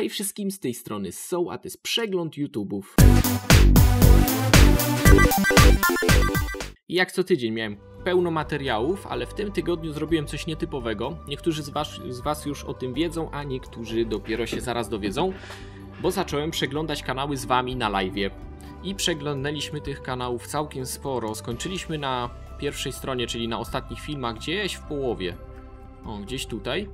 Hej wszystkim, z tej strony są, a to jest przegląd YouTube'ów. Jak co tydzień miałem pełno materiałów, ale w tym tygodniu zrobiłem coś nietypowego. Niektórzy z was, z was już o tym wiedzą, a niektórzy dopiero się zaraz dowiedzą, bo zacząłem przeglądać kanały z wami na live. I przeglądaliśmy tych kanałów całkiem sporo. Skończyliśmy na pierwszej stronie, czyli na ostatnich filmach, gdzieś w połowie. O, gdzieś tutaj.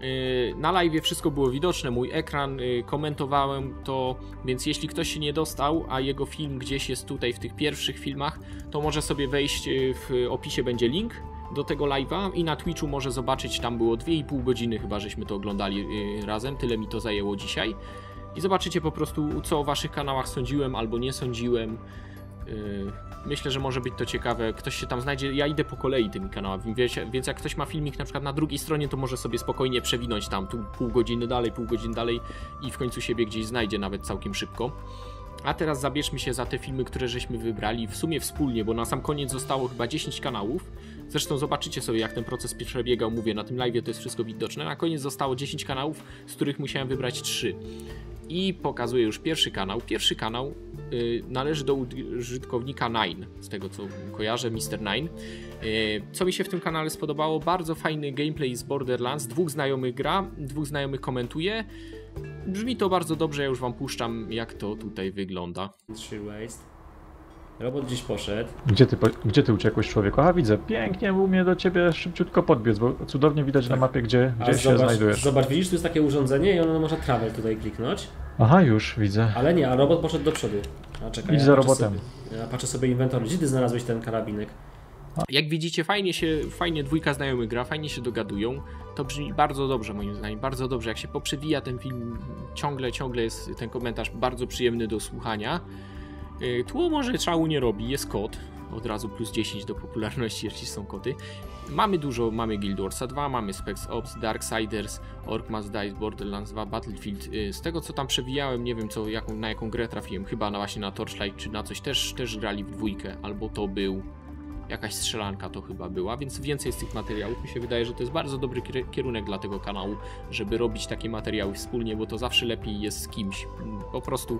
Yy, Na live wszystko było widoczne, mój ekran, yy, komentowałem to, więc jeśli ktoś się nie dostał, a jego film gdzieś jest tutaj w tych pierwszych filmach, to może sobie wejść, yy, w opisie będzie link do tego live'a i na Twitchu może zobaczyć, tam było 2,5 godziny chyba, żeśmy to oglądali razem, tyle mi to zajęło dzisiaj. I zobaczycie po prostu, co o waszych kanałach sądziłem albo nie sądziłem. Yy, Myślę, że może być to ciekawe. Ktoś się tam znajdzie. Ja idę po kolei tymi kanałami, więc jak ktoś ma filmik na przykład na drugiej stronie, to może sobie spokojnie przewinąć tam tu pół godziny dalej, pół godziny dalej i w końcu siebie gdzieś znajdzie nawet całkiem szybko. A teraz zabierzmy się za te filmy, które żeśmy wybrali w sumie wspólnie, bo na sam koniec zostało chyba 10 kanałów. Zresztą zobaczycie sobie, jak ten proces przebiegał. Mówię, na tym live to jest wszystko widoczne. Na koniec zostało 10 kanałów, z których musiałem wybrać 3 i pokazuję już pierwszy kanał. Pierwszy kanał y, należy do użytkownika Nine, z tego co kojarzę, Mr. Nine. Y, co mi się w tym kanale spodobało? Bardzo fajny gameplay z Borderlands. Dwóch znajomych gra, dwóch znajomych komentuje. Brzmi to bardzo dobrze, ja już wam puszczam, jak to tutaj wygląda. Trzy waste. Robot gdzieś poszedł. Gdzie ty, po- gdzie ty uciekłeś człowieku? A widzę, pięknie u mnie do ciebie szybciutko podbiec, bo cudownie widać na mapie, gdzie, A gdzie się zobacz, znajdujesz. zobacz, widzisz, tu jest takie urządzenie i ono może travel tutaj kliknąć. Aha, już widzę. Ale nie, a robot poszedł do przodu. A czekaj, Idź ja za patrzę robotem. Sobie, ja patrzę sobie inwentory. Gdzie ty znalazłeś ten karabinek? Jak widzicie, fajnie się, fajnie dwójka znajomych gra, fajnie się dogadują. To brzmi bardzo dobrze moim zdaniem, bardzo dobrze. Jak się poprzewija ten film, ciągle, ciągle jest ten komentarz bardzo przyjemny do słuchania. Yy, Tło może czału nie robi, jest kot. Od razu plus 10 do popularności, jeśli są koty. Mamy dużo, mamy Guild Warsa 2, mamy Specs Ops, Darksiders, Orc Must Die, Borderlands 2, Battlefield. Yy, Z tego co tam przewijałem, nie wiem co, jaką, na jaką grę trafiłem, chyba na właśnie na Torchlight czy na coś też, też grali w dwójkę, albo to był jakaś strzelanka to chyba była, więc więcej z tych materiałów. Mi się wydaje, że to jest bardzo dobry kier- kierunek dla tego kanału, żeby robić takie materiały wspólnie, bo to zawsze lepiej jest z kimś. Po prostu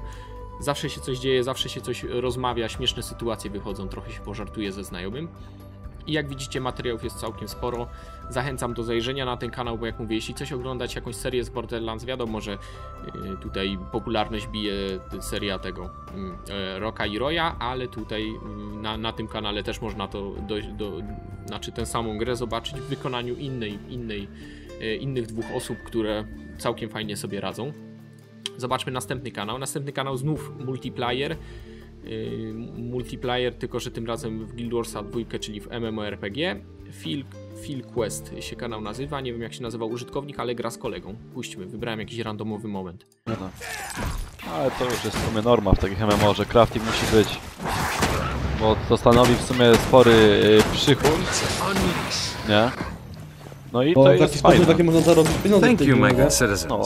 zawsze się coś dzieje, zawsze się coś rozmawia, śmieszne sytuacje wychodzą, trochę się pożartuje ze znajomym. I jak widzicie, materiałów jest całkiem sporo. Zachęcam do zajrzenia na ten kanał, bo jak mówię, jeśli coś oglądać, jakąś serię z Borderlands, wiadomo, że y, tutaj popularność bije seria tego mm, e, Roka i Roya, ale tutaj mm, na, na tym kanale też można to dojść do, znaczy tę samą grę zobaczyć w wykonaniu innej, innej, e, innych dwóch osób, które całkiem fajnie sobie radzą. Zobaczmy następny kanał. Następny kanał znów multiplayer. Yy, multiplayer, tylko że tym razem w Guild Warsa 2, czyli w MMORPG. Phil, Phil Quest się kanał nazywa, nie wiem jak się nazywał użytkownik, ale gra z kolegą. Puśćmy, wybrałem jakiś randomowy moment. No. Ale to już jest w sumie norma w takich MMO, że crafting musi być. Bo to stanowi w sumie spory y, przychód. Nie? No i Bo to w taki jest sposób fajne. takie można zarobić pieniądze. Thank you, my grze. good citizens. No.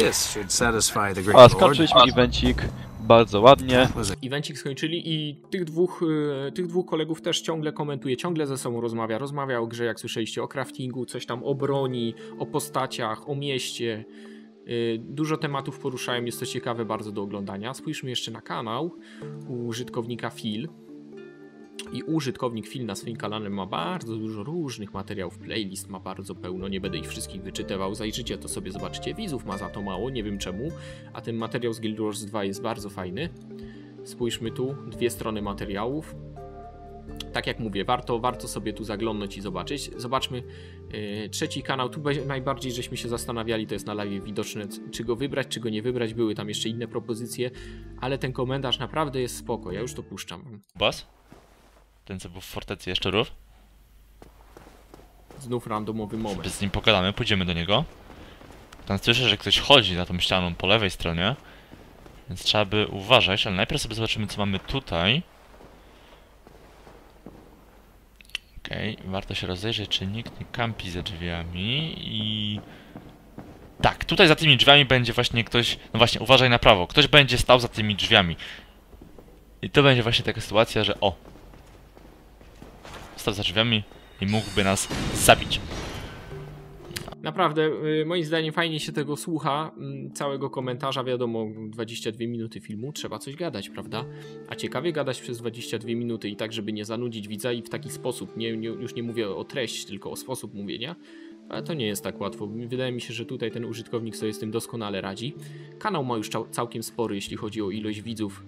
This should satisfy the A, great lord. skończyliśmy evencik bardzo ładnie. Was Evencik skończyli i tych dwóch, yy, tych dwóch kolegów też ciągle komentuje, ciągle ze sobą rozmawia. Rozmawia o grze, jak słyszeliście, o craftingu, coś tam o broni, o postaciach, o mieście. Yy, Dużo tematów poruszałem, jest to ciekawe bardzo do oglądania. Spójrzmy jeszcze na kanał użytkownika Phil. I użytkownik Phil na swoim kanale ma bardzo dużo różnych materiałów. Playlist ma bardzo pełno, nie będę ich wszystkich wyczytywał. Zajrzycie to sobie, zobaczycie. Widzów ma za to mało, nie wiem czemu. A ten materiał z Guild Wars 2 jest bardzo fajny. Spójrzmy tu, dwie strony materiałów. Tak jak mówię, warto, warto sobie tu zaglądnąć i zobaczyć. Zobaczmy yy, trzeci kanał. Tu najbardziej żeśmy się zastanawiali, to jest na live widoczne, czy go wybrać, czy go nie wybrać. Były tam jeszcze inne propozycje, ale ten komentarz naprawdę jest spoko. Ja już to puszczam. Boss? Ten co był w fortecy jaszczurów? Znów randomowy moment. Sobie z nim pogadamy, pójdziemy do niego. Tam słyszę, że ktoś chodzi za tą ścianą po lewej stronie. Więc trzeba by uważać, ale najpierw sobie zobaczymy co mamy tutaj. Okej, warto się rozejrzeć, czy nikt nie kampi za drzwiami i... Tak, tutaj za tymi drzwiami będzie właśnie ktoś... No właśnie, uważaj na prawo. Ktoś będzie stał za tymi drzwiami. I to będzie właśnie taka sytuacja, że o, stał za drzwiami i mógłby nas zabić. Naprawdę, y, moim zdaniem fajnie się tego słucha, mm, całego komentarza, wiadomo, 22 minuty filmu, trzeba coś gadać, prawda? A ciekawie gadać przez 22 minuty i tak, żeby nie zanudzić widza i w taki sposób, nie, nie, już nie mówię o treść, tylko o sposób mówienia, ale to nie jest tak łatwo. Wydaje mi się, że tutaj ten użytkownik sobie z tym doskonale radzi. Kanał ma już cał- całkiem spory, jeśli chodzi o ilość widzów,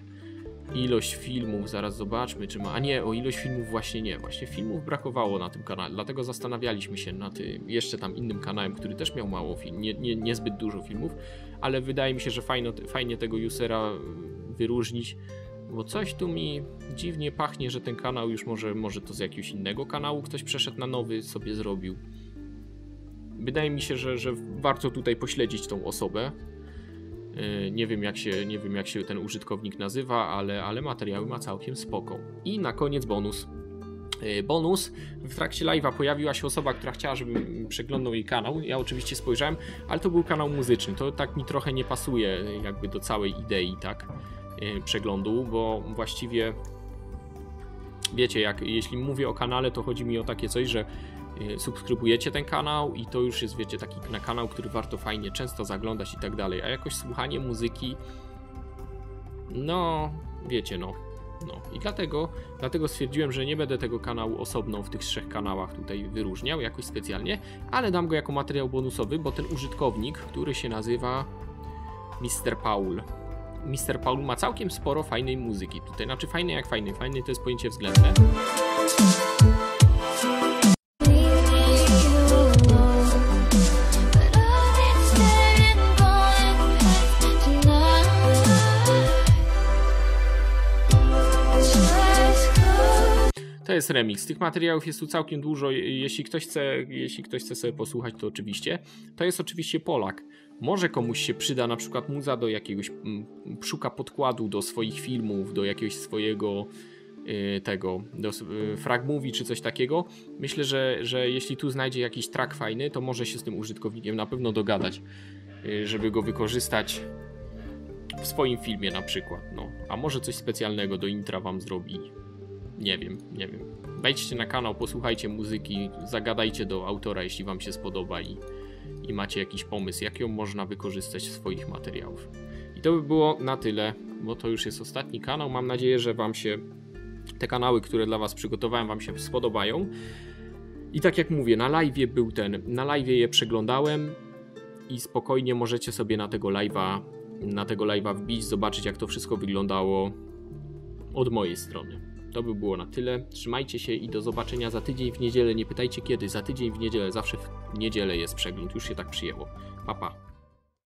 ilość filmów, zaraz zobaczmy, czy ma. A nie, o ilość filmów właśnie nie. Właśnie filmów brakowało na tym kanale, dlatego zastanawialiśmy się nad tym jeszcze tam innym kanałem, który też miał mało film, nie, nie, niezbyt dużo filmów, ale wydaje mi się, że fajno, fajnie tego usera wyróżnić, bo coś tu mi dziwnie pachnie, że ten kanał już może, może to z jakiegoś innego kanału ktoś przeszedł na nowy, sobie zrobił. Wydaje mi się, że, że warto tutaj pośledzić tą osobę, Nie wiem, jak się, nie wiem jak się ten użytkownik nazywa, ale, ale materiały ma całkiem spoko. I na koniec bonus. Yy, Bonus. W trakcie live'a pojawiła się osoba, która chciała, żebym przeglądał jej kanał. Ja oczywiście spojrzałem, ale to był kanał muzyczny. To tak mi trochę nie pasuje jakby do całej idei, tak, yy, przeglądu, bo właściwie wiecie, jak jeśli mówię o kanale, to chodzi mi o takie coś, że subskrybujecie ten kanał i to już jest, wiecie, taki na kanał, który warto fajnie często zaglądać i tak dalej, a jakoś słuchanie muzyki, no, wiecie, no, no i dlatego, dlatego stwierdziłem, że nie będę tego kanału osobno w tych trzech kanałach tutaj wyróżniał jakoś specjalnie, ale dam go jako materiał bonusowy, bo ten użytkownik, który się nazywa Mr. Paul, Mr. Paul ma całkiem sporo fajnej muzyki tutaj, znaczy fajnej jak fajnej, fajnej to jest pojęcie względne. Jest remix. Tych materiałów jest tu całkiem dużo. Jeśli ktoś chce, jeśli ktoś chce sobie posłuchać, to oczywiście. To jest oczywiście Polak. Może komuś się przyda na przykład muza do jakiegoś, mm, szuka podkładu do swoich filmów, do jakiegoś swojego y, tego, do y, frag movie czy coś takiego. Myślę, że, że jeśli tu znajdzie jakiś track fajny, to może się z tym użytkownikiem na pewno dogadać, y, żeby go wykorzystać w swoim filmie na przykład. No, a może coś specjalnego do intra wam zrobi. Nie wiem, nie wiem. Wejdźcie na kanał, posłuchajcie muzyki, zagadajcie do autora, jeśli wam się spodoba i, i macie jakiś pomysł, jak ją można wykorzystać w swoich materiałów. I to by było na tyle, bo to już jest ostatni kanał. Mam nadzieję, że wam się te kanały, które dla was przygotowałem, wam się spodobają. I tak jak mówię, na live był ten, na live je przeglądałem i spokojnie możecie sobie na tego live'a na tego live'a wbić, zobaczyć jak to wszystko wyglądało od mojej strony. To by było na tyle. Trzymajcie się i do zobaczenia za tydzień w niedzielę. Nie pytajcie kiedy, za tydzień w niedzielę, zawsze w niedzielę jest przegląd. Już się tak przyjęło. Pa pa.